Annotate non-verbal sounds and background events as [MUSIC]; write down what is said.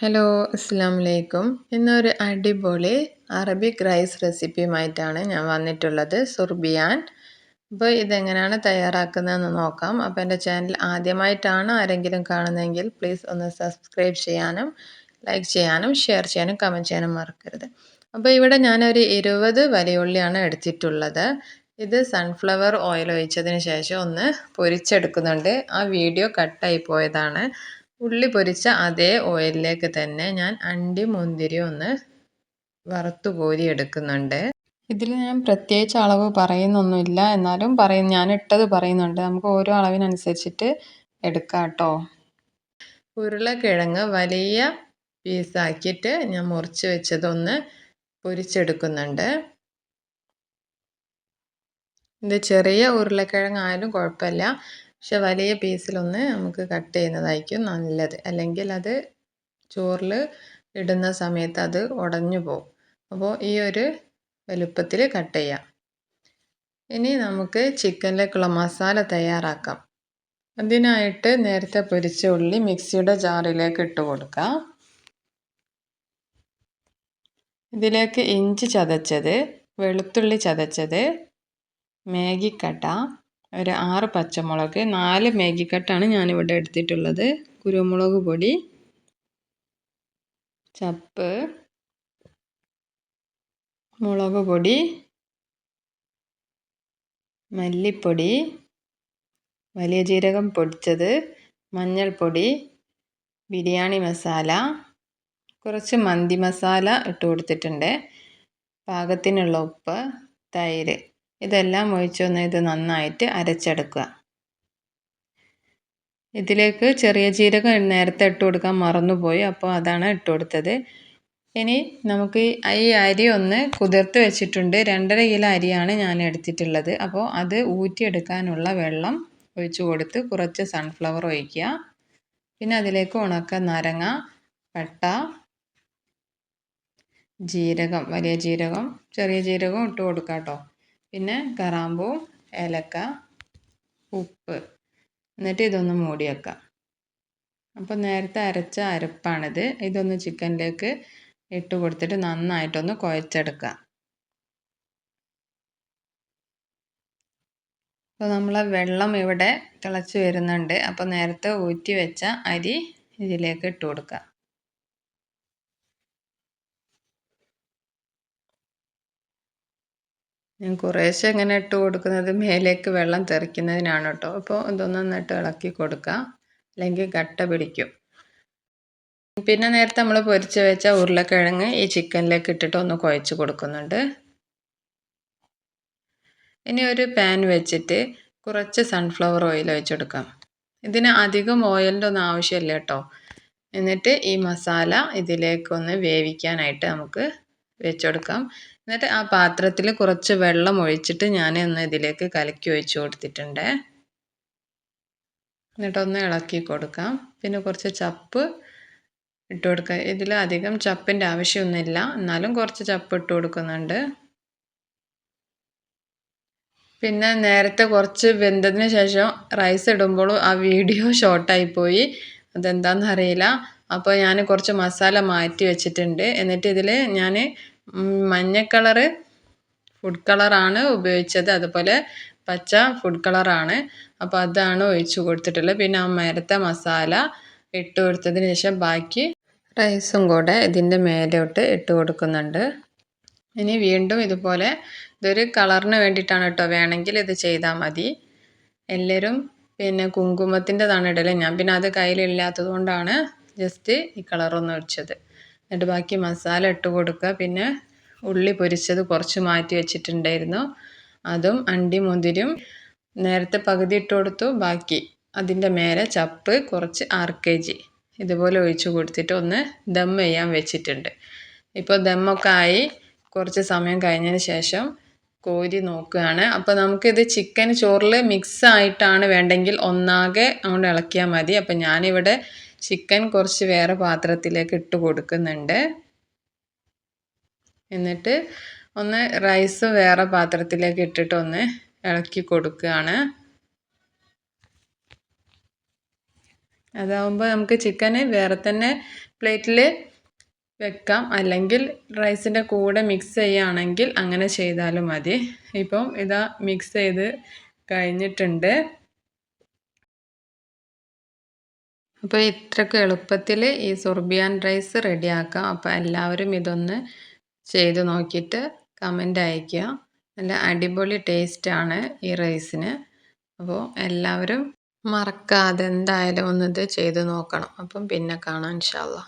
Hello അസ്സാം വലൈക്കും ഇന്നൊരു അടിപൊളി അറബിക് റൈസ് റെസിപ്പിയുമായിട്ടാണ് ഞാൻ വന്നിട്ടുള്ളത് സുർബിയാൻ. അപ്പോൾ ഇതെങ്ങനെയാണ് തയ്യാറാക്കുന്നതെന്ന് നോക്കാം. അപ്പോൾ എന്റെ ചാനൽ ആദ്യമായിട്ടാണ് ആരെങ്കിലും കാണുന്നതെങ്കിൽ പ്ലീസ് ഒന്ന് സബ്സ്ക്രൈബ് ചെയ്യാനും ലൈക്ക് ചെയ്യാനും ഷെയർ ചെയ്യാനും കമന്റ് ചെയ്യാനും മറക്കരുത്. അപ്പോൾ ഇവിടെ ഞാനൊരു ഇരുപത് വലിയുള്ളിയാണ് എടുത്തിട്ടുള്ളത്. ഇത് സൺഫ്ലവർ ഓയിൽ ഒഴിച്ചതിന് ശേഷം ഒന്ന് പൊരിച്ചെടുക്കുന്നുണ്ട്. ആ വീഡിയോ കട്ടായി പോയതാണ്. ഉള്ളി പൊരിച്ച അതേ ഓയിലിലേക്ക് തന്നെ ഞാൻ അണ്ടി മുന്തിരി ഒന്ന് വറുത്തു കോരി എടുക്കുന്നുണ്ട്. ഇതിൽ ഞാൻ പ്രത്യേകിച്ച് അളവ് പറയുന്നൊന്നുമില്ല. എന്നാലും പറയും ഞാൻ ഇട്ടത് പറയുന്നുണ്ട്. നമുക്ക് ഓരോ അളവിനനുസരിച്ചിട്ട് എടുക്കാം കേട്ടോ. ഉരുളക്കിഴങ്ങ് വലിയ പീസാക്കിയിട്ട് ഞാൻ മുറിച്ച് വെച്ചതൊന്ന് പൊരിച്ചെടുക്കുന്നുണ്ട്. ഇത് ചെറിയ ഉരുളക്കിഴങ്ങായാലും കുഴപ്പമില്ല. പക്ഷെ വലിയ പീസിലൊന്ന് നമുക്ക് കട്ട് ചെയ്യുന്നതായിരിക്കും നല്ലത്. അല്ലെങ്കിൽ അത് ചോറിൽ ഇടുന്ന സമയത്ത് അത് ഉടഞ്ഞു പോകും അപ്പോൾ ഈ ഒരു വലുപ്പത്തിൽ കട്ട് ചെയ്യാം. ഇനി നമുക്ക് ചിക്കനിലേക്കുള്ള മസാല തയ്യാറാക്കാം. അതിനായിട്ട് നേരത്തെ പൊരിച്ച ഉള്ളി മിക്സിയുടെ ജാറിലേക്ക് ഇട്ട് കൊടുക്കാം. ഇതിലേക്ക് ഇഞ്ചി ചതച്ചത് വെളുത്തുള്ളി ചതച്ചത് മാഗിക്കട്ട ഒരു ആറ് പച്ചമുളക് നാല് മാഗിക്കട്ടാണ് ഞാനിവിടെ എടുത്തിട്ടുള്ളത്. കുരുമുളക് പൊടി ചപ്പ് മുളക് പൊടി മല്ലിപ്പൊടി വലിയ ജീരകം പൊടിച്ചത് മഞ്ഞൾപ്പൊടി ബിരിയാണി മസാല കുറച്ച് മന്തി മസാല ഇട്ട് കൊടുത്തിട്ടുണ്ട്. പാകത്തിനുള്ള ഉപ്പ് തൈര്. ഇതെല്ലാം ഒഴിച്ചൊന്ന് ഇത് നന്നായിട്ട് അരച്ചെടുക്കുക. ഇതിലേക്ക് ചെറിയ ജീരകം നേരത്തെ ഇട്ട് കൊടുക്കാൻ മറന്നുപോയി അപ്പോൾ അതാണ് ഇട്ട് കൊടുത്തത്. ഇനി നമുക്ക് ഈ അരി ഒന്ന് കുതിർത്ത് വെച്ചിട്ടുണ്ട്. രണ്ടര കിലോ അരിയാണ് ഞാൻ എടുത്തിട്ടുള്ളത്. അപ്പോൾ അത് ഊറ്റിയെടുക്കാനുള്ള വെള്ളം ഒഴിച്ച് കൊടുത്ത് കുറച്ച് സൺഫ്ലവർ ഒഴിക്കുക. പിന്നെ അതിലേക്ക് ഉണക്ക നാരങ്ങ പട്ട ജീരകം വലിയ ജീരകം ചെറിയ ജീരകം ഇട്ട് കൊടുക്കാം കേട്ടോ പിന്നെ കറാമ്പൂ ഏലക്ക ഉപ്പ്. എന്നിട്ട് ഇതൊന്ന് മൂടി വെക്കാം അപ്പോൾ നേരത്തെ അരച്ച അരപ്പാണിത്. ഇതൊന്ന് ചിക്കനിലേക്ക് ഇട്ട് കൊടുത്തിട്ട് നന്നായിട്ടൊന്ന് കുഴച്ചെടുക്കാം. അപ്പോൾ നമ്മളെ വെള്ളം ഇവിടെ തിളച്ച് വരുന്നുണ്ട്. അപ്പോൾ നേരത്തെ ഊറ്റി വെച്ച അരി ഇതിലേക്ക് ഇട്ട് കൊടുക്കുക ഞാൻ കുറേശ്ശെ ഇങ്ങനെ ഇട്ട് കൊടുക്കുന്നത് മേലേക്ക് വെള്ളം തെറിക്കുന്നതിനാണ് കേട്ടോ അപ്പോൾ ഇതൊന്ന് നട്ട് ഇളക്കി കൊടുക്കുക അല്ലെങ്കിൽ കട്ട പിടിക്കും. പിന്നെ നേരത്തെ നമ്മൾ പൊരിച്ച് വെച്ച ഉരുളക്കിഴങ്ങ് ഈ ചിക്കനിലേക്ക് ഇട്ടിട്ട് ഒന്ന് കുഴച്ച് കൊടുക്കുന്നുണ്ട്. ഇനി ഒരു പാൻ വെച്ചിട്ട് കുറച്ച് സൺഫ്ലവർ ഓയിൽ ഒഴിച്ചെടുക്കാം ഇതിന് അധികം ഓയിലിന്റെ ഒന്നും ആവശ്യമില്ല കേട്ടോ. എന്നിട്ട് ഈ മസാല ഇതിലേക്കൊന്ന് വേവിക്കാനായിട്ട് നമുക്ക് വെച്ചെടുക്കാം എന്നിട്ട് ആ പാത്രത്തിൽ കുറച്ച് വെള്ളം ഒഴിച്ചിട്ട് ഞാൻ ഒന്ന് ഇതിലേക്ക് കലക്കി ഒഴിച്ചു കൊടുത്തിട്ടുണ്ട്. എന്നിട്ടൊന്ന് ഇളക്കി കൊടുക്കാം. പിന്നെ കുറച്ച് ചപ്പ് ഇട്ട് കൊടുക്കുക ഇതിൽ അധികം ചപ്പിന്റെ ആവശ്യമൊന്നുമില്ല. എന്നാലും കുറച്ച് ചപ്പ് ഇട്ട് കൊടുക്കുന്നുണ്ട്. പിന്നെ നേരത്തെ കുറച്ച് വെന്തതിന് ശേഷം റൈസ് ഇടുമ്പോൾ ആ വീഡിയോ [LAUGHS] ഷോർട്ടായി പോയി. അതെന്താണെന്ന് അറിയില്ല. അപ്പോൾ ഞാൻ കുറച്ച് മസാല മാറ്റി വെച്ചിട്ടുണ്ട്. എന്നിട്ട് ഇതിൽ ഞാൻ മഞ്ഞ കളറ് ഫുഡ് കളറാണ് ഉപയോഗിച്ചത്. അതുപോലെ പച്ച ഫുഡ് കളറാണ് അപ്പോൾ അതാണ് ഒഴിച്ച് കൊടുത്തിട്ടുള്ളത്. പിന്നെ ആ മരത്തെ മസാല ഇട്ട് കൊടുത്തതിന് ശേഷം ബാക്കി റൈസും കൂടെ ഇതിന്റെ മേലോട്ട് ഇട്ട് കൊടുക്കുന്നുണ്ട്. ഇനി വീണ്ടും ഇതുപോലെ ഇതൊരു കളറിന് വേണ്ടിയിട്ടാണ് കേട്ടോ. വേണമെങ്കിൽ ഇത് ചെയ്താൽ മതി. എല്ലാവരും പിന്നെ കുങ്കുമത്തിന്റെതാണ് ഇടൽ. ഞാൻ പിന്നെ അത് കയ്യിലില്ലാത്തത് കൊണ്ടാണ് ജസ്റ്റ് ഈ കളറൊന്ന് ഒഴിച്ചത്. എന്നിട്ട് ബാക്കി മസാല ഇട്ട് കൊടുക്കുക. പിന്നെ ഉള്ളി പൊരിച്ചത് കുറച്ച് മാറ്റി വെച്ചിട്ടുണ്ടായിരുന്നു. അതും അണ്ടി മുതിരും നേരത്തെ പകുതി ഇട്ട് കൊടുത്തു. ബാക്കി അതിന്റെ മേലെ ചപ്പ് കുറച്ച് ആറ് കെ ജി ഇതുപോലെ ഒഴിച്ചു കൊടുത്തിട്ട് ഒന്ന് ദം ചെയ്യാൻ വെച്ചിട്ടുണ്ട്. ഇപ്പോൾ ദമ്മൊക്കെ ആയി. കുറച്ച് സമയം കഴിഞ്ഞതിന് ശേഷം കോരി നോക്കുകയാണ്. അപ്പോൾ നമുക്കിത് ചിക്കൻ ചോറിൽ മിക്സ് ആയിട്ടാണ് വേണ്ടെങ്കിൽ ഒന്നാകെ അങ്ങോട്ട് ഇളക്കിയാൽ മതി. അപ്പോൾ ഞാനിവിടെ ചിക്കൻ കുറച്ച് വേറെ പാത്രത്തിലേക്ക് ഇട്ട് കൊടുക്കുന്നുണ്ട്. എന്നിട്ട് ഒന്ന് റൈസ് വേറെ പാത്രത്തിലേക്ക് ഇട്ടിട്ട് ഒന്ന് ഇളക്കി കൊടുക്കുകയാണ്. അതാവുമ്പോൾ നമുക്ക് ചിക്കന് വേറെ തന്നെ പ്ലേറ്റിൽ വെക്കാം. അല്ലെങ്കിൽ റൈസിന്റെ കൂടെ മിക്സ് ചെയ്യുകയാണെങ്കിൽ അങ്ങനെ ചെയ്താലും മതി. ഇപ്പം ഇതാ മിക്സ് ചെയ്ത് കഴിഞ്ഞിട്ടുണ്ട്. അപ്പോൾ ഇത്രയ്ക്ക് എളുപ്പത്തിൽ ഈ സുർബിയാൻ റൈസ് റെഡിയാക്കാം. അപ്പോൾ എല്ലാവരും ഇതൊന്ന് ചെയ്ത് നോക്കിയിട്ട് കമന്റ് അയയ്ക്കുക. നല്ല അടിപൊളി ടേസ്റ്റാണ് ഈ റൈസിന്. അപ്പോൾ എല്ലാവരും മറക്കാതെ എന്തായാലും ഒന്നിത് ചെയ്ത് നോക്കണം. അപ്പം പിന്നെ കാണാം ഇൻഷാ അള്ളാ.